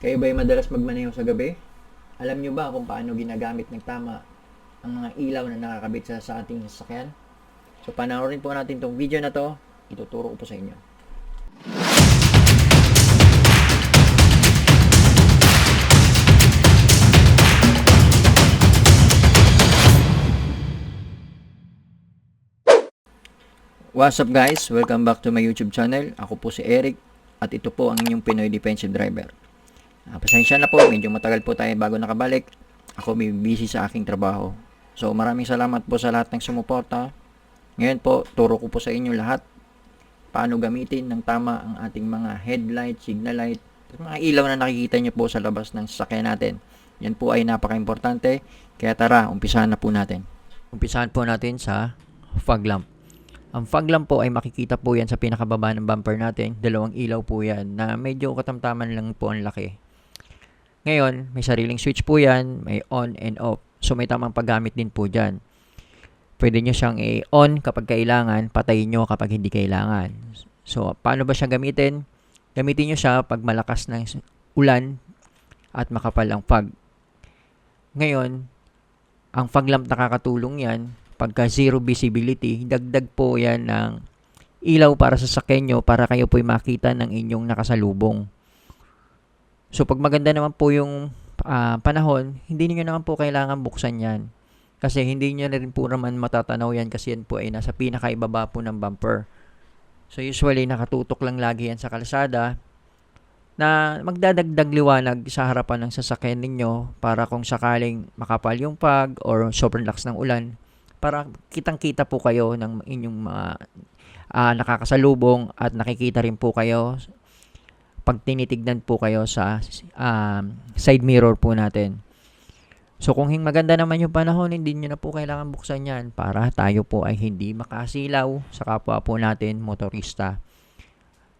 Kayo ba'y madalas magmaneho sa gabi? Alam nyo ba kung paano ginagamit ng tama ang mga ilaw na nakakabit sa, sa ating sasakyan? So panoorin po natin tong video na to. Ituturo ko po sa inyo. What's up guys? Welcome back to my YouTube channel. Ako po si Eric at ito po ang inyong Pinoy Defensive Driver. Ah, pasensya na po, medyo matagal po tayo bago nakabalik. Ako may busy sa aking trabaho. So maraming salamat po sa lahat ng sumuporta. Ngayon po, turo ko po sa inyo lahat paano gamitin ng tama ang ating mga headlight, signal light, mga ilaw na nakikita nyo po sa labas ng sasakyan natin. Yan po ay napaka-importante. Kaya tara, umpisahan na po natin. Umpisahan po natin sa fog lamp. Ang fog lamp po ay makikita po yan sa pinakababa ng bumper natin. Dalawang ilaw po yan na medyo katamtaman lang po ang laki. Ngayon, may sariling switch po yan, may on and off. So may tamang paggamit din po dyan. Pwede nyo siyang i-on kapag kailangan, patayin nyo kapag hindi kailangan. So, paano ba siya gamitin? Gamitin nyo siya pag malakas ng ulan at makapal ang fog. Ngayon, ang fog lamp nakakatulong yan pagka zero visibility, dagdag po yan ng ilaw para sa sakyan para kayo po'y makita ng inyong nakasalubong. So, pag maganda naman po yung ah, panahon, hindi niyo naman po kailangan buksan yan. Kasi hindi niyo na rin po naman matatanaw yan kasi yan po ay nasa pinakaibaba po ng bumper. So, usually, nakatutok lang lagi yan sa kalsada na magdadagdag liwanag sa harapan ng sasakyan ninyo para kung sakaling makapal yung pag or sobrang lakas ng ulan, para kitang-kita po kayo ng inyong mga ah, nakakasalubong at nakikita rin po kayo pag tinitignan po kayo sa um, side mirror po natin. So kung hing maganda naman yung panahon, hindi nyo na po kailangan buksan yan para tayo po ay hindi makasilaw sa kapwa po natin motorista.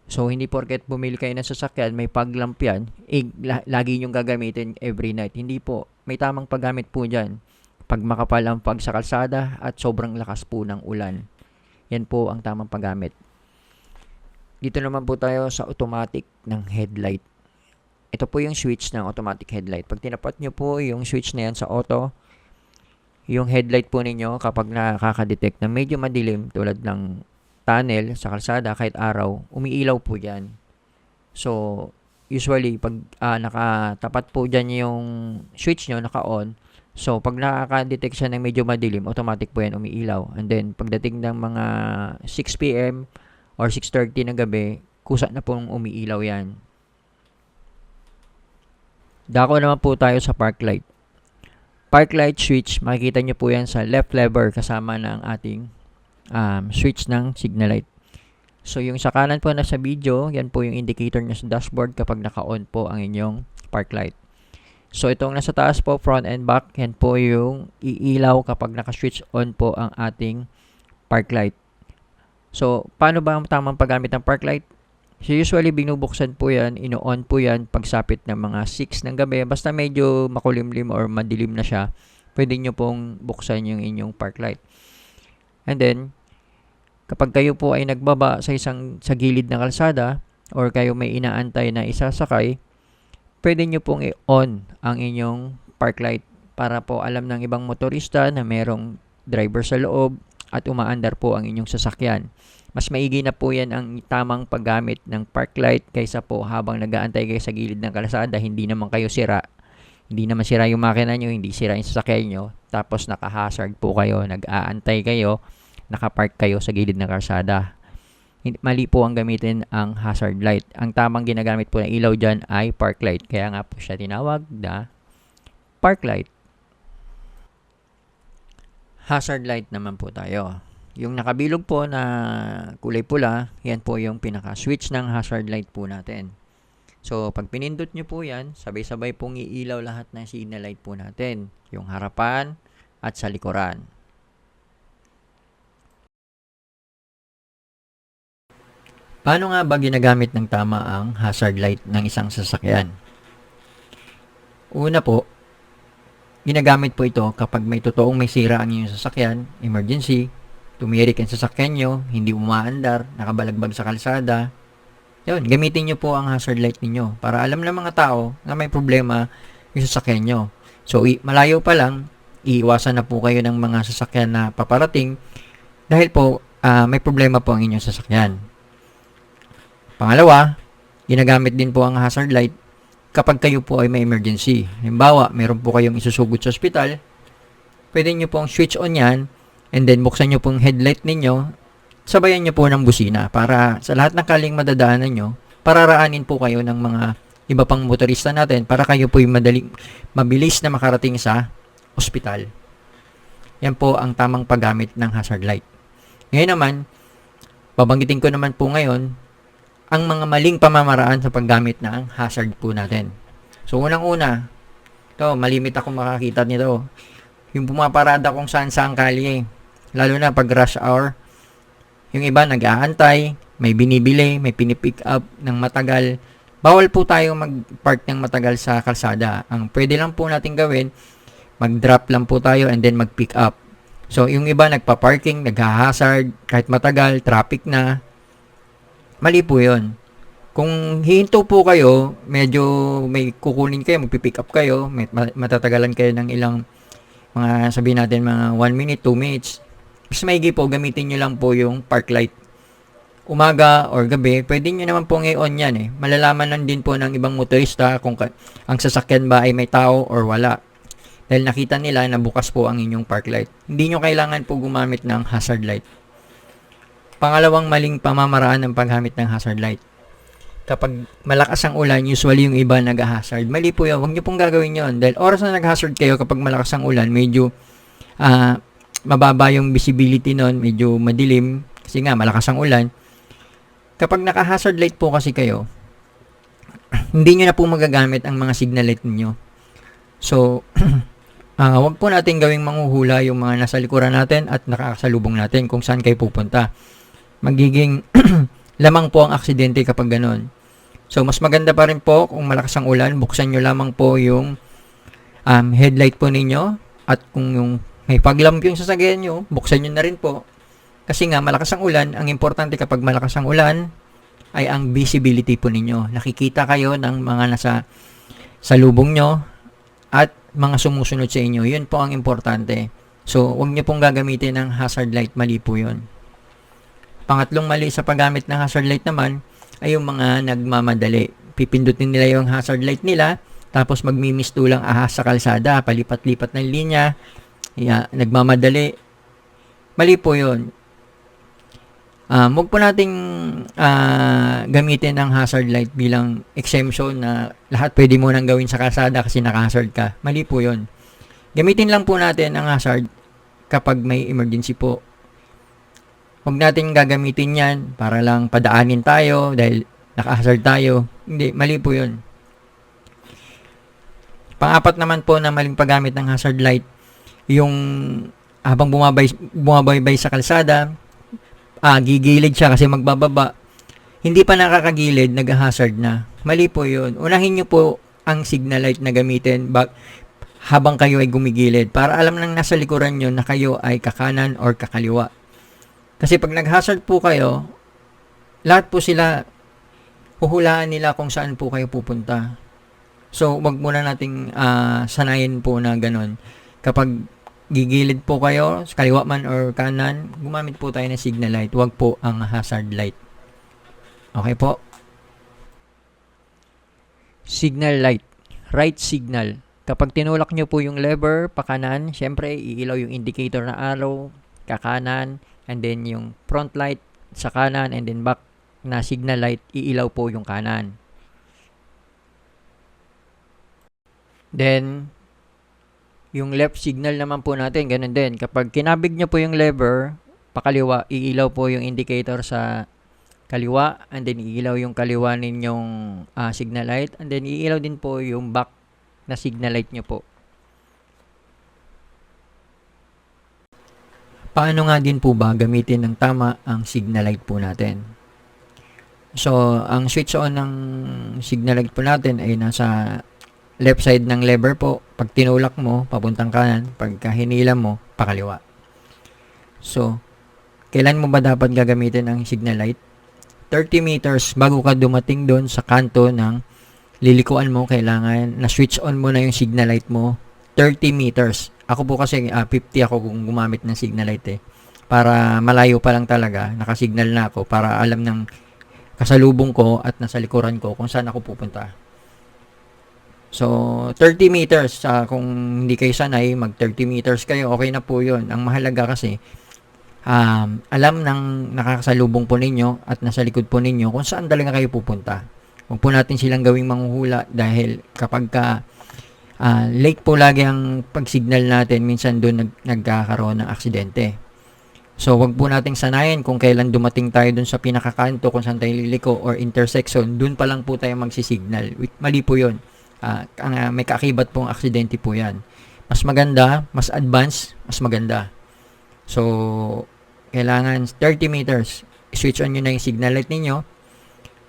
So hindi porket bumili kayo ng sasakyan, may paglamp yan, eh, la- lagi nyong gagamitin every night. Hindi po. May tamang paggamit po dyan. Pag makapal ang pag sa kalsada at sobrang lakas po ng ulan. Yan po ang tamang paggamit. Dito naman po tayo sa automatic ng headlight. Ito po yung switch ng automatic headlight. Pag tinapat nyo po yung switch na yan sa auto, yung headlight po ninyo kapag nakaka-detect na medyo madilim tulad ng tunnel sa kalsada kahit araw, umiilaw po yan. So, usually pag ah, nakatapat po dyan yung switch nyo, naka-on, so pag nakaka-detect siya ng medyo madilim, automatic po yan umiilaw. And then, pagdating ng mga 6 p.m. or 6.30 ng gabi, kusa na pong umiilaw yan. Dako naman po tayo sa park light. Park light switch, makikita nyo po yan sa left lever kasama ng ating um, switch ng signal light. So, yung sa kanan po na sa video, yan po yung indicator nyo sa dashboard kapag naka-on po ang inyong park light. So, itong nasa taas po, front and back, yan po yung iilaw kapag naka-switch on po ang ating park light. So, paano ba ang tamang paggamit ng park light? So, usually, binubuksan po yan, ino-on po yan pagsapit ng mga 6 ng gabi. Basta medyo makulimlim or madilim na siya, pwede nyo pong buksan yung inyong park light. And then, kapag kayo po ay nagbaba sa isang sa gilid ng kalsada or kayo may inaantay na isasakay, pwede nyo pong i-on ang inyong park light para po alam ng ibang motorista na merong driver sa loob at umaandar po ang inyong sasakyan. Mas maigi na po yan ang tamang paggamit ng park light kaysa po habang nag-aantay kayo sa gilid ng kalsada, hindi naman kayo sira. Hindi naman sira yung makina nyo, hindi sira yung sasakyan nyo. Tapos naka-hazard po kayo, nag-aantay kayo, nakapark kayo sa gilid ng kalsada. Hindi- Mali po ang gamitin ang hazard light. Ang tamang ginagamit po ng ilaw dyan ay park light. Kaya nga po siya tinawag na park light. Hazard light naman po tayo. Yung nakabilog po na kulay pula, yan po yung pinaka-switch ng hazard light po natin. So, pag pinindot nyo po yan, sabay-sabay pong iilaw lahat ng signal light po natin. Yung harapan at sa likuran. Paano nga ba ginagamit ng tama ang hazard light ng isang sasakyan? Una po, ginagamit po ito kapag may totoong may sira ang inyong sasakyan, emergency, tumirik ang sasakyan nyo, hindi umaandar, nakabalagbag sa kalsada, Yun, gamitin nyo po ang hazard light ninyo para alam ng mga tao na may problema yung sasakyan nyo. So, malayo pa lang, iiwasan na po kayo ng mga sasakyan na paparating dahil po ah, may problema po ang inyong sasakyan. Pangalawa, ginagamit din po ang hazard light kapag kayo po ay may emergency. Halimbawa, meron po kayong isusugod sa ospital, pwede nyo pong switch on yan and then buksan nyo pong headlight ninyo sabayan nyo po ng busina para sa lahat ng kaling madadaanan nyo, pararaanin po kayo ng mga iba pang motorista natin para kayo po yung madaling, mabilis na makarating sa ospital. Yan po ang tamang paggamit ng hazard light. Ngayon naman, babanggitin ko naman po ngayon ang mga maling pamamaraan sa paggamit ng hazard po natin. So, unang-una, ito, malimit ako makakita nito. Yung pumaparada kung saan saan kalye. Lalo na pag rush hour, yung iba nag-aantay, may binibili, may pinipick up ng matagal. Bawal po tayo mag-park ng matagal sa kalsada. Ang pwede lang po natin gawin, mag-drop lang po tayo and then mag-pick up. So, yung iba nagpa-parking, nag-hazard, kahit matagal, traffic na. Mali po yun. Kung hihinto po kayo, medyo may kukunin kayo, magpipick up kayo, may, matatagalan kayo ng ilang mga sabihin natin mga 1 minute, 2 minutes, mas maigi po, gamitin nyo lang po yung park light. Umaga or gabi, pwede nyo naman pong i-on yan eh. Malalaman lang din po ng ibang motorista kung ka- ang sasakyan ba ay may tao or wala. Dahil nakita nila na bukas po ang inyong park light. Hindi nyo kailangan po gumamit ng hazard light. Pangalawang maling pamamaraan ng paggamit ng hazard light. Kapag malakas ang ulan, usually yung iba nag-hazard. Mali po yun. Huwag nyo pong gagawin yun. Dahil oras na nag-hazard kayo kapag malakas ang ulan, medyo ah mababa yung visibility nun, medyo madilim, kasi nga malakas ang ulan. Kapag naka-hazard light po kasi kayo, hindi nyo na po magagamit ang mga signal light ninyo. So, uh, wag po natin gawing manghuhula yung mga nasa likuran natin at nakakasalubong natin kung saan kayo pupunta. Magiging lamang po ang aksidente kapag ganon. So, mas maganda pa rin po kung malakas ang ulan, buksan nyo lamang po yung um, headlight po ninyo at kung yung may paglamp yung sasakyan nyo, buksan nyo na rin po. Kasi nga, malakas ang ulan. Ang importante kapag malakas ang ulan, ay ang visibility po ninyo. Nakikita kayo ng mga nasa sa lubong nyo at mga sumusunod sa inyo. Yun po ang importante. So, huwag nyo pong gagamitin ng hazard light. Mali po yun. Pangatlong mali sa paggamit ng hazard light naman ay yung mga nagmamadali. Pipindutin nila yung hazard light nila tapos magmimisto lang ahas sa kalsada, palipat-lipat ng linya, Yeah, nagmamadali. Mali po yun. Um, huwag po nating uh, gamitin ang hazard light bilang exemption na lahat pwede mo nang gawin sa kalsada kasi naka-hazard ka. Mali po yun. Gamitin lang po natin ang hazard kapag may emergency po. Huwag natin gagamitin yan para lang padaanin tayo dahil naka-hazard tayo. Hindi, mali po yun. Pangapat naman po na maling paggamit ng hazard light yung habang bumabay, bumabaybay sa kalsada, ah, gigilid siya kasi magbababa, hindi pa nakakagilid, nag-hazard na. Mali po yun. Unahin nyo po ang signal light na gamitin bak habang kayo ay gumigilid para alam nang nasa likuran nyo na kayo ay kakanan or kakaliwa. Kasi pag nag-hazard po kayo, lahat po sila, huhulaan nila kung saan po kayo pupunta. So, wag muna nating uh, sanayin po na ganun. Kapag gigilid po kayo, kaliwa man or kanan, gumamit po tayo ng signal light. Huwag po ang hazard light. Okay po? Signal light. Right signal. Kapag tinulak nyo po yung lever, pakanan, syempre, iilaw yung indicator na arrow, kakanan, and then yung front light sa kanan, and then back na signal light, iilaw po yung kanan. Then, yung left signal naman po natin, ganun din. Kapag kinabig nyo po yung lever, pakaliwa, iilaw po yung indicator sa kaliwa, and then iilaw yung kaliwa ninyong uh, signal light, and then iilaw din po yung back na signal light nyo po. Paano nga din po ba gamitin ng tama ang signal light po natin? So, ang switch on ng signal light po natin ay nasa left side ng lever po, pag tinulak mo, papuntang kanan, pagka hinila mo, pakaliwa. So, kailan mo ba dapat gagamitin ang signal light? 30 meters bago ka dumating doon sa kanto ng lilikuan mo, kailangan na switch on mo na yung signal light mo 30 meters. Ako po kasi ah, 50 ako kung gumamit ng signal light eh. Para malayo pa lang talaga, nakasignal na ako para alam ng kasalubong ko at nasa likuran ko kung saan ako pupunta. So, 30 meters, ah, kung hindi kayo sanay, mag 30 meters kayo, okay na po yun. Ang mahalaga kasi, um, alam ng nakakasalubong po ninyo at nasa likod po ninyo kung saan talaga kayo pupunta. Huwag po natin silang gawing manghuhula dahil kapag ka ah, late po lagi ang pag-signal natin, minsan doon nag, nagkakaroon ng aksidente. So, wag po nating sanayin kung kailan dumating tayo dun sa pinakakanto, kung saan tayo liliko or intersection, dun pa lang po tayo magsisignal. Mali po yun. Ah, ang, ah, may kaakibat pong aksidente po yan. Mas maganda, mas advanced, mas maganda. So, kailangan 30 meters. Switch on nyo na yung signal light ninyo.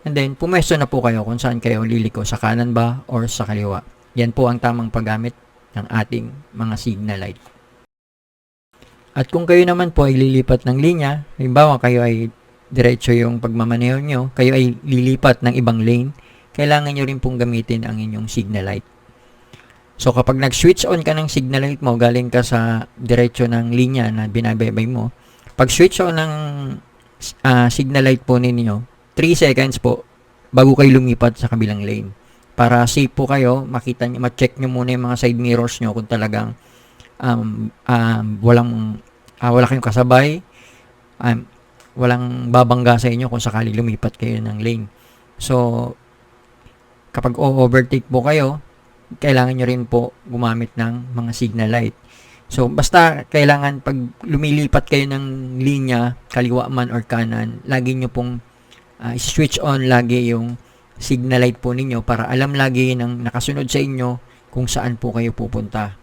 And then, pumesto na po kayo kung saan kayo liliko. Sa kanan ba or sa kaliwa. Yan po ang tamang paggamit ng ating mga signal light. At kung kayo naman po ay lilipat ng linya, halimbawa kayo ay diretso yung pagmamaneho nyo, kayo ay lilipat ng ibang lane, kailangan nyo rin pong gamitin ang inyong signal light. So kapag nag-switch on ka ng signal light mo, galing ka sa diretso ng linya na binabaybay mo, pag switch on ng ah, signal light po ninyo, 3 seconds po bago kayo lumipat sa kabilang lane. Para safe po kayo, makita nyo, ma-check nyo muna yung mga side mirrors nyo kung talagang um, um, walang ah, wala kayong kasabay, um, walang babangga sa inyo kung sakali lumipat kayo ng lane. So, kapag o-overtake po kayo, kailangan nyo rin po gumamit ng mga signal light. So, basta kailangan pag lumilipat kayo ng linya, kaliwa man or kanan, lagi nyo pong ah, switch on lagi yung signal light po ninyo para alam lagi ng nakasunod sa inyo kung saan po kayo pupunta.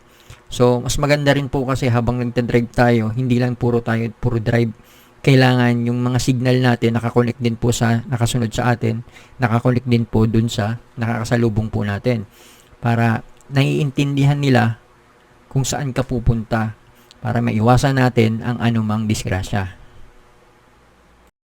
So, mas maganda rin po kasi habang nagte-drive tayo, hindi lang puro tayo, puro drive. Kailangan yung mga signal natin nakakonect din po sa nakasunod sa atin, nakakonect din po dun sa nakakasalubong po natin. Para naiintindihan nila kung saan ka pupunta para maiwasan natin ang anumang disgrasya.